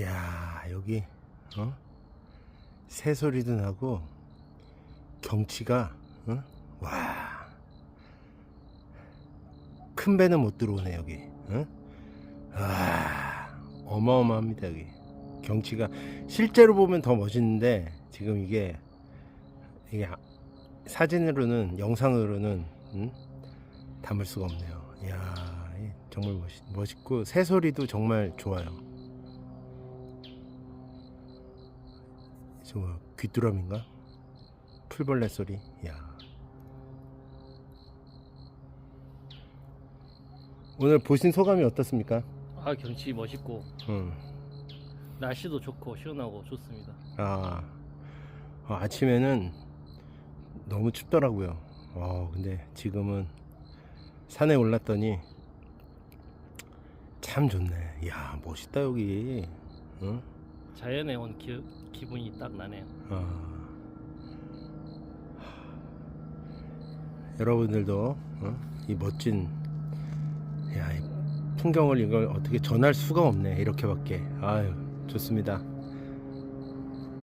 야 여기 어? 새소리도 나고 경치가 어? 와. 큰 배는 못 들어오네 여기. 어? 와 어마어마합니다 여기. 경치가 실제로 보면 더 멋있는데 지금 이게 이게 아- 사진으로는 영상으로는 음? 담을 수가 없네요. 이야 이 정말 멋있, 멋있고 새소리도 정말 좋아요. 저 뭐, 귀뚜라미인가? 풀벌레 소리. 야. 오늘 보신 소감이 어떻습니까? 아 경치 멋있고 음. 날씨도 좋고 시원하고 좋습니다. 아, 어, 아침에는 너무 춥더라고요. 어, 근데 지금은 산에 올랐더니 참 좋네. 이야, 멋있다, 여기. 응? 자연에 온 기, 기분이 딱 나네요. 아. 여러분들도 어? 이 멋진 야, 이 풍경을 이걸 어떻게 전할 수가 없네. 이렇게밖에. 아유, 좋습니다.